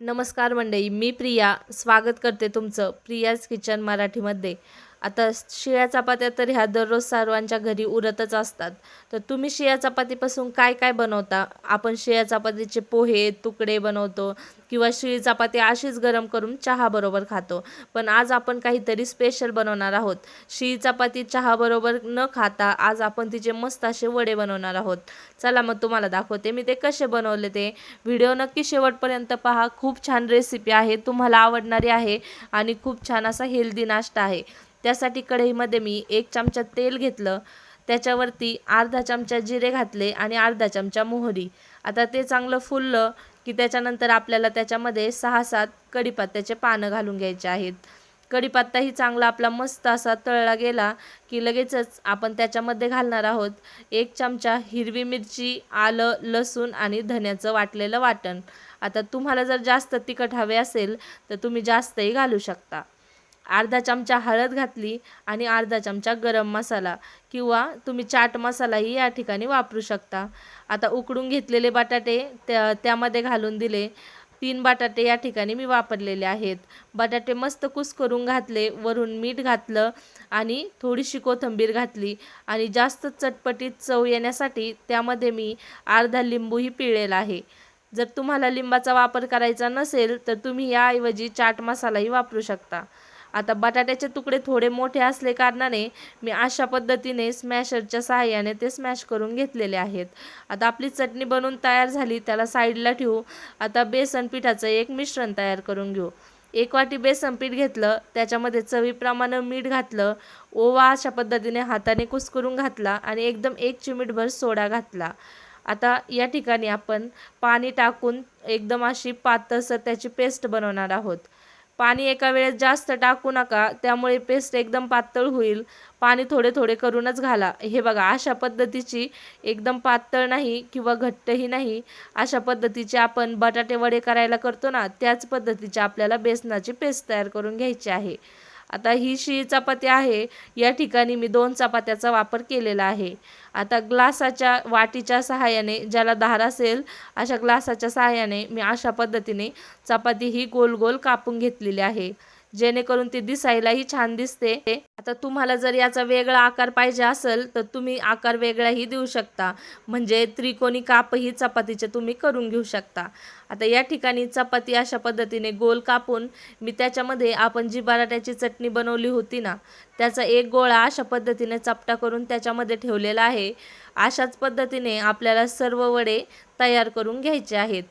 नमस्कार मंडळी मी प्रिया. स्वागत करते तुमचं प्रियाज किचन मराठीमध्ये. आता शिळ्या चपात्या तर ह्या दररोज सर्वांच्या घरी उरतच असतात. तर तुम्ही शिळ्या चपातीपासून काय काय बनवता? आपण शिळ्या चपातीचे पोहे तुकडे बनवतो किंवा शिळी चपाती अशीच गरम करून चहाबरोबर खातो. पण आज आपण काहीतरी स्पेशल बनवणार आहोत. शिळी चपाती चहाबरोबर न खाता आज आपण तिचे मस्त असे वडे बनवणार आहोत. चला मग तुम्हाला दाखवते मी ते कसे बनवले ते. व्हिडिओ नक्की शेवटपर्यंत पहा. खूप छान रेसिपी आहे. तुम्हाला आवडणारी आहे आणि खूप छान असा हेल्दी नाश्ता आहे. त्यासाठी कढईमध्ये मी एक चमचा तेल घेतलं. त्याच्यावरती अर्धा चमचा जिरे घातले आणि अर्धा चमचा मोहरी. आता ते चांगलं फुललं की त्याच्यानंतर आपल्याला त्याच्यामध्ये सहा सात कढीपत्त्याचे पानं घालून घ्यायचे आहेत. कढीपत्ताही चांगला आपला मस्त असा तळला गेला की लगेचच आपण त्याच्यामध्ये घालणार आहोत. एक चमचा हिरवी मिरची आलं लसूण आणि धन्याचं वाटलेलं वाटण. आता तुम्हाला जर जास्त तिखट हवे असेल तर तुम्ही जास्तही घालू शकता. अर्धा चमचा हळद घातली आणि अर्धा चमचा गरम मसाला किंवा तुम्ही चाट मसालाही या ठिकाणी वापरू शकता. आता उकडून घेतलेले बटाटे त्या त्यामध्ये घालून दिले. तीन बटाटे या ठिकाणी मी वापरलेले आहेत. बटाटे मस्त कुस्करून घातले वरून मीठ घातलं आणि थोडीशी कोथिंबीर घातली आणि जास्त चटपटीत चव येण्यासाठी त्यामध्ये मी अर्धा लिंबूही पिळलेला आहे. जर तुम्हाला लिंबाचा वापर करायचा नसेल तर तुम्ही याऐवजी चाट मसालाही वापरू शकता. आता बटाट्याचे तुकडे थोडे मोठे असले कारणाने मी अशा पद्धतीने स्मॅशरच्या सहाय्याने ते स्मॅश करून घेतलेले आहेत. आता आपली चटणी बनवून तयार झाली त्याला साईडला ठेवू. आता बेसन पिठाचं एक मिश्रण तयार करून घेऊ. एक वाटी बेसन पीठ घेतलं त्याच्यामध्ये चवीप्रमाणे मीठ घातलं ओवा अशा पद्धतीने हाताने कुस्करून घातला आणि एकदम एक चिमीटभर सोडा घातला. आता या ठिकाणी आपण पाणी टाकून एकदम अशी पातळसर त्याची पेस्ट बनवणार आहोत. पाणी एका वेळेस जास्त टाकू नका त्यामुळे पेस्ट एकदम पातळ होईल. पाणी थोडे थोडे करूनच घाला. हे बघा अशा पद्धतीची एकदम पातळ नाही किंवा घट्टही नाही अशा पद्धतीचे आपण बटाटे वडे करायला करतो ना त्याच पद्धतीची आपल्याला बेसनाची पेस्ट तयार करून घ्यायची आहे. आता ही शी चपाती आहे या ठिकाणी मी दोन चपात्याचा वापर केलेला आहे. आता ग्लासाच्या वाटीच्या सहाय्याने ज्याला धार असेल अशा ग्लासाच्या सहाय्याने मी अशा पद्धतीने चपाती ही गोल गोल कापून घेतलेली आहे. जेणेकरून ती दिसायलाही छान दिसते. आता तुम्हाला जर याचा वेगळा आकार पाहिजे असेल तर तुम्ही आकार वेगळाही देऊ शकता. म्हणजे त्रिकोणी कापही चपातीचे तुम्ही करून घेऊ शकता. आता या ठिकाणी चपाती अशा पद्धतीने गोल कापून मी त्याच्यामध्ये आपण जी बटाट्याची चटणी बनवली होती ना त्याचा एक गोळा अशा पद्धतीने चपटा करून त्याच्यामध्ये ठेवलेला आहे. अशाच पद्धतीने आपल्याला सर्व वडे तयार करून घ्यायचे आहेत.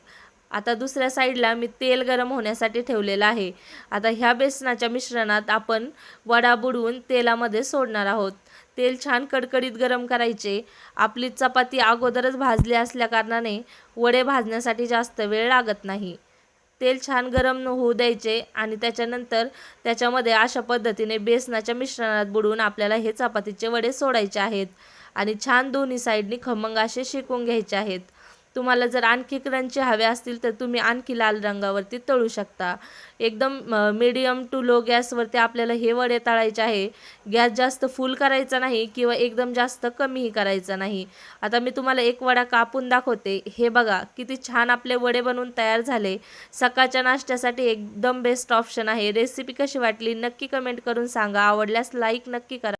आता दुसऱ्या साईडला मी तेल गरम होण्यासाठी ठेवलेलं आहे. आता ह्या बेसनाच्या मिश्रणात आपण वडा बुडवून तेलामध्ये सोडणार आहोत. तेल छान कडकडीत गरम करायचे. आपली चपाती अगोदरच भाजली असल्याकारणाने वडे भाजण्यासाठी जास्त वेळ लागत नाही. तेल छान गरम होऊ द्यायचे आणि त्याच्यानंतर त्याच्यामध्ये अशा पद्धतीने बेसनाच्या मिश्रणात बुडवून आपल्याला हे चपातीचे वडे सोडायचे आहेत. आणि छान दोन्ही साईडनी खमंग असे शिकून घ्यायचे आहेत. तुम्हाला जर आणखी क्रंची हवे असतील तर तुम्ही आणखी लाल रंगावरती तळू शकता. एकदम मीडियम टू लो गॅसवरती आपल्याला हे वडे तळायचे आहे. गॅस जास्त फुल करायचा नाही किंवा एकदम जास्त कमीही करायचा नाही. आता मी तुम्हाला एक वडा कापून दाखवते. हे बघा किती छान आपले वडे बनवून तयार झाले. सकाळच्या नाश्त्यासाठी एकदम बेस्ट ऑप्शन आहे. रेसिपी कशी वाटली नक्की कमेंट करून सांगा. आवडल्यास लाईक नक्की करा.